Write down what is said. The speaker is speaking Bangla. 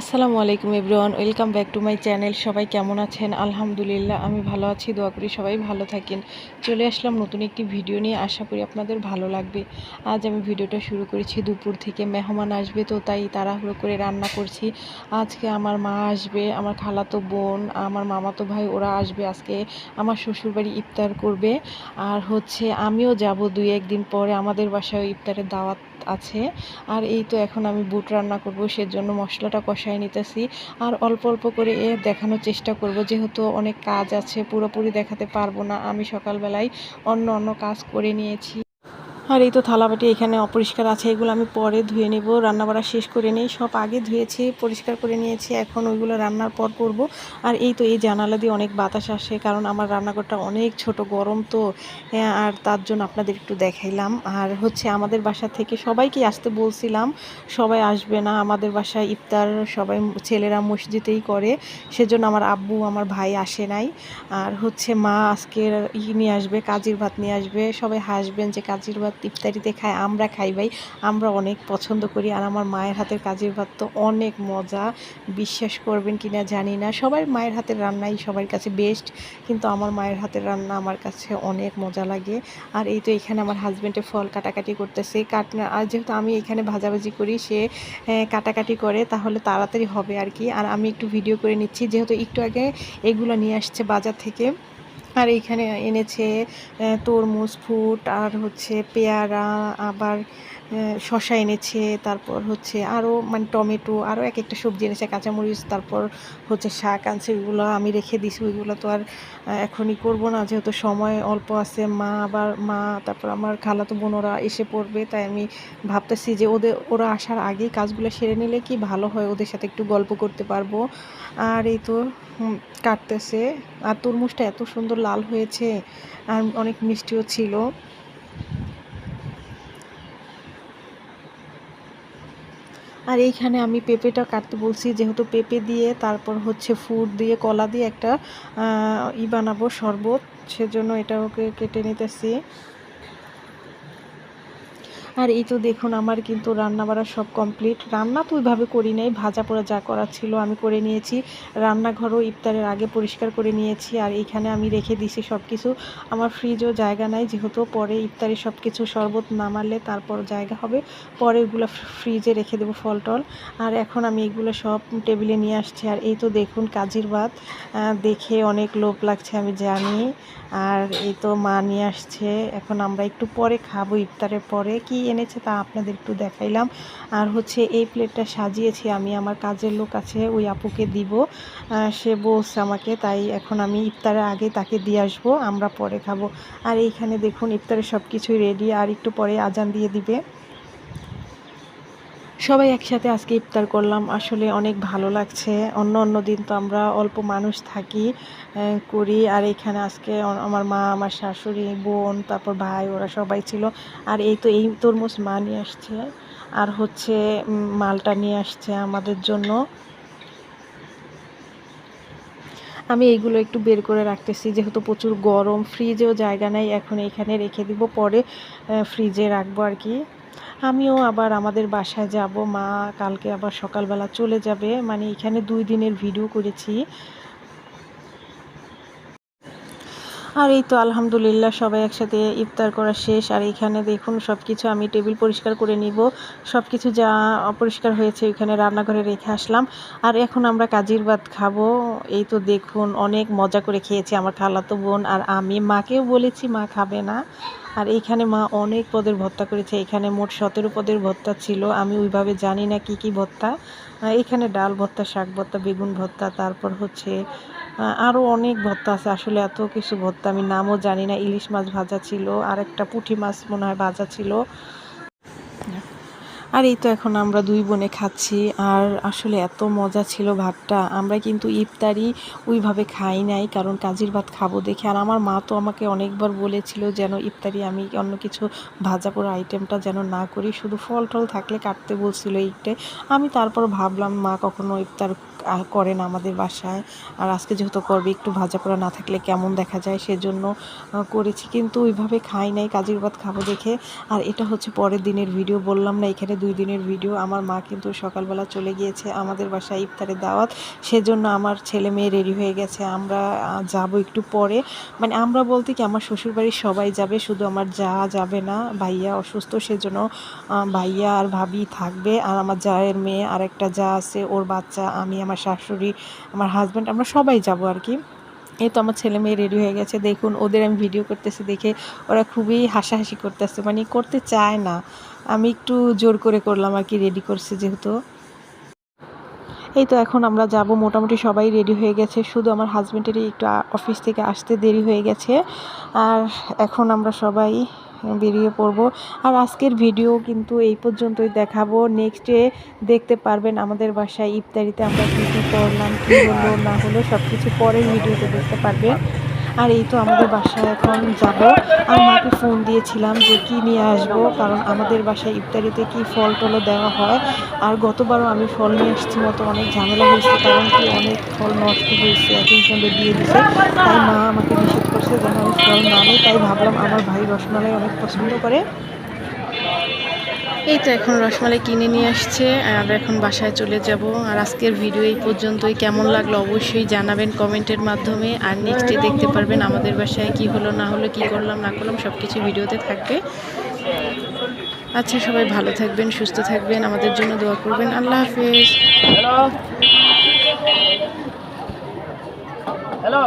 আসসালামু আলাইকুম everyone, welcome back to my channel. সবাই কেমন আছেন? আলহামদুলিল্লাহ, আমি ভালো আছি, দোয়া করি সবাই ভালো থাকেন। চলে আসলাম নতুন একটি ভিডিও নিয়ে, আশা করি আপনাদের ভালো লাগবে। আজ আমি ভিডিওটা শুরু করেছি দুপুর থেকে, মেহমান আসবে তো তাই তাড়াহুড়ো করে রান্না করছি। আজকে আমার মা আসবে, আমার খালাতো বোন, আমার মামাতো ভাই, ওরা আসবে আজকে। আমার শ্বশুরবাড়ি ইফতার করবে। আর হচ্ছে আমিও যাব দুই একদিন পরে, আমাদের বাসায় ইফতারের দাওয়াত আছে। আর এই তো এখন আমি বুট রান্না করব, সেজন্য মশলাটা কষায় নিতেছি। আর অল্প অল্প করে এ দেখানোর চেষ্টা করব, যেহেতু অনেক কাজ আছে, পুরোপুরি দেখাতে পারব না। আমি সকালবেলায় অন্য অন্য কাজ করে নিয়েছি। আর এই তো থালাবাটি এখানে অপরিষ্কার আছে এগুলো আমি পরে ধুয়ে নেব। রান্না বাড়া শেষ করে নেই সব আগে ধুয়েছি পরিষ্কার করে নিয়েছি এখন ওইগুলো রান্নার পর করব। আর এই তো এই জানালা দিয়ে অনেক বাতাস আসে কারণ আমার রান্নাঘরটা অনেক ছোট গরম তো হ্যাঁ, আর তার জন্য আপনাদের একটু দেখাইলাম। আর হচ্ছে আমাদের বাসা থেকে সবাইকে আসতে বলছিলাম সবাই আসবে না আমাদের বাসায় ইফতার সবাই ছেলেরা মসজিদেই করে সেজন্য আমার আব্বু আমার ভাই আসে নাই। আর হচ্ছে মা আজকের ই নিয়ে আসবে কাজির ভাত নিয়ে আসবে সবাই হাসবেন যে কাজির ভাত ইফতারিতে খায় আমরা খাই ভাই। আমরা অনেক পছন্দ করি আর আমার মায়ের হাতের কাজের ভাত তো অনেক মজা। বিশ্বাস করবেন কি না জানি না। সবার মায়ের হাতের রান্নাই সবার কাছে বেস্ট কিন্তু আমার মায়ের হাতের রান্না আমার কাছে অনেক মজা লাগে। আর এই তো এখানে আমার হাজব্যান্ডে ফল কাটাকাটি করতেছে। কাটনা আর যেহেতু আমি এখানে ভাজাভাজি করি, সে কাটাকাটি করে, তাহলে তাড়াতাড়ি হবে আর কি। আর আমি একটু ভিডিও করে নিচ্ছি, যেহেতু একটু আগে এগুলো নিয়ে আসছে বাজার থেকে। আর এইখানে এনেছে তরমুজ, ফুট, আর হচ্ছে পেয়ারা, আবার শসা এনেছে, তারপর হচ্ছে আরও মানে টমেটো আরও এক একটা সবজি এনেছে, কাঁচামরিচ, তারপর হচ্ছে শাক আনছে, ওইগুলো আমি রেখে দিছি, ওইগুলো তো আর এখনই করব না, যেহেতু সময় অল্প আছে, মা আবার মা, তারপর আমার খালাতো বোন, ওরা এসে পড়বে, তাই আমি ভাবতেছি যে ওদের, ওরা আসার আগেই কাজগুলো সেরে নিলে কি ভালো হয়, ওদের সাথে একটু গল্প করতে পারব। আর এই তো কাটতেছে। আর তরমুজটা এত সুন্দর লাল হয়েছে আর অনেক মিষ্টিও ছিল। আর এইখানে আমি পেঁপেটা কাটতে বলছি, যেহেতু পেঁপে দিয়ে, তারপর হচ্ছে ফুট দিয়ে, কলা দিয়ে একটা ই বানাবো শরবত, সেজন্য এটা ওকে কেটে নিতেছি। আর এই তো দেখুন, আমার কিন্তু রান্না বাড়া সব কমপ্লিট রান্না তো ওইভাবে করি নাই, ভাজা পোড়া যা করার ছিল আমি করে নিয়েছি। রান্নাঘরও ইফতারের আগে পরিষ্কার করে নিয়েছি, আর এইখানে আমি রেখে দিছি সব কিছু আমার ফ্রিজও জায়গা নাই, যেহেতু পরে ইফতারে সব কিছু শরবত নামালে তারপর জায়গা হবে। পরে ওগুলো ফ্রিজে রেখে দেবো ফল টল। আর এখন আমি এগুলো সব টেবিলে নিয়ে আসছি, আর এই তো দেখুন কাজির ভাত। দেখে অনেক লোভ লাগছে, আমি জানি। আর এই তো মা নিয়ে আসছে, এখন আমরা একটু পরে খাব ইফতারের পরে। কি এনেছে তা আপনাদের একটু দেখাইলাম। আর হচ্ছে এই প্লেটটা সাজিয়েছি আমি, আমার কাজের লোক আছে, ওই আপুকে দিব। সে বলছে আমাকে, তাই এখন আমি ইফতারের আগে তাকে দিয়ে আসব, আমরা পরে খাব। আর এইখানে দেখুন ইফতারের সব কিছুই রেডি আর একটু পরে আজান দিয়ে দিবে। সবাই একসাথে আজকে ইফতার করলাম। আসলে অনেক ভালো লাগছে। অন্য অন্য দিন তো আমরা অল্প মানুষ থাকি করি। আর এখানে আজকে আমার মা, আমার শাশুড়ি, বোন, তারপর ভাই, ওরা সবাই ছিল। আর এই তো, এই তরমুজ মা নিয়ে আসছে। আর হচ্ছে মালটা নিয়ে আসছে আমাদের জন্য। আমি এইগুলো একটু বের করে রাখতেছি। যেহেতু প্রচুর গরম ফ্রিজেও জায়গা নেই, এখন এখানে রেখে দিব। পরে ফ্রিজে রাখব আর কি। আমিও আবার আমাদের বাসায় যাব। মা কালকে আবার সকালবেলা চলে যাবে। মানে এখানে দুই দিনের ভিডিও করেছি। আর এই তো আলহামদুলিল্লাহ সবাই একসাথে ইফতার করা শেষ। আর এখানে দেখুন সব কিছু আমি টেবিল পরিষ্কার করে নিব। সব কিছু যা অপরিষ্কার হয়েছে ওইখানে রান্নাঘরে রেখে আসলাম। আর এখন আমরা কাজির ভাত খাব। এই তো দেখুন অনেক মজা করে খেয়েছি আমার খালাতো বোন আর আমি। মাকেও বলেছি মা খাবে না। আর এইখানে মা অনেক পদের ভত্তা করেছে। এখানে মোট সতেরো পদের ভত্তা ছিল। আমি ওইভাবে জানি না কি কি ভত্তা। এখানে ডাল ভত্তা, শাক ভত্তা, বেগুন ভত্তা, তারপর হচ্ছে আরও অনেক ভত্তা আছে। আসলে এত কিছু ভত্তা আমি নামও জানি না। ইলিশ মাছ ভাজা ছিল। আর একটা পুঁটি মাছ মনে হয় ভাজা ছিল। আর এই তো এখন আমরা দুই বোনে খাচ্ছি আর আসলে এত মজা ছিল ভাতটা। আমরা কিন্তু ইফতারি ওইভাবে খাই নাই কারণ কাজির ভাত খাব দেখে। আর আমার মা তো আমাকে অনেকবার বলেছিল যেন ইফতারি আমি অন্য কিছু ভাজা পোড়া আইটেমটা যেন না করি শুধু ফল টল থাকলে কাটতে বলছিল এইটাই আমি তারপর ভাবলাম মা কখনো ইফতার আহ, করে না আমাদের বাসায়। আর আজকে যেহেতু করবে একটু ভাজা পোড়া না থাকলে কেমন দেখা যায় সেজন্য করেছি। কিন্তু ওইভাবে খাই নাই কাজের ভাত খাব দেখে। আর এটা হচ্ছে পরের দিনের ভিডিও বললাম না এখানে দুই দিনের ভিডিও। আমার মা কিন্তু সকালবেলা চলে গিয়েছে আমাদের বাসায় ইফতারের দাওয়াত। সেজন্য আমার ছেলে মেয়ে রেডি হয়ে গেছে। আমরা যাব একটু পরে। মানে আমরা বলতে কি, আমার শ্বশুরবাড়ির সবাই যাবে, শুধু আমার যা যাবে না, ভাইয়া অসুস্থ, সেজন্য ভাইয়া আর ভাবি থাকবে। আর আমার জায়ের মেয়ে আর একটা যা আছে, ওর বাচ্চা, আমি, আমার শাশুড়ি, আমার হাজব্যান্ড আমরা সবাই যাব আর কি। এই তো আমার ছেলে মেয়ে রেডি হয়ে গেছে। দেখুন, ওদের আমি ভিডিও করতেছি দেখে ওরা খুবই হাসাহাসি করতেছে। মানে করতে চায় না। আমি একটু জোর করে করলাম আর কি রেডি করছে যেহেতু। এই তো এখন আমরা যাব। মোটামুটি সবাই রেডি হয়ে গেছে। শুধু আমার হাজব্যান্ডেরই একটু অফিস থেকে আসতে দেরি হয়ে গেছে। আর এখন আমরা সবাই বেরিয়ে পড়ব। আর আজকের ভিডিও কিন্তু এই পর্যন্তই দেখাবো। নেক্সটে দেখতে পারবেন আমাদের বাসায় ইফতারিতে আমরা কী কী করলাম, কী হলো না হলো সব কিছু পরের ভিডিওতে দেখতে পারবেন। আর এই তো আমাদের বাসায় এখন যাব। আর মাকে ফোন দিয়েছিলাম যে কি নিয়ে আসব, কারণ আমাদের বাসায় ইফতারিতে কি ফল টলও দেওয়া হয়। আর গতবারও আমি ফল নিয়ে আসছি, মতো অনেক ঝামেলা হয়েছে, কারণ কি অনেক ফল নষ্ট হয়েছে একই সঙ্গে দিয়ে দিছে তাই মা আমাকে নিষেধ করছে যেন আমি ফল না নেই। তাই ভাবলাম আমার ভাই রসমালাই অনেক পছন্দ করে। এই তো এখন রসমালাই কিনে নিয়ে আসছে, আর আমরা এখন বাসায় চলে যাব। আর আজকের ভিডিও এই পর্যন্তই। কেমন লাগল অবশ্যই জানাবেন কমেন্টের মাধ্যমে। আর নেক্সটে দেখতে পারবেন আমাদের বাসায় কি হলো, না হলো, কি করলাম, না করলাম সব কিছু ভিডিওতে থাকবে। আচ্ছা সবাই ভালো থাকবেন, সুস্থ থাকবেন, আমাদের জন্য দোয়া করবেন। আল্লাহ হাফিজ। হ্যালো। হ্যালো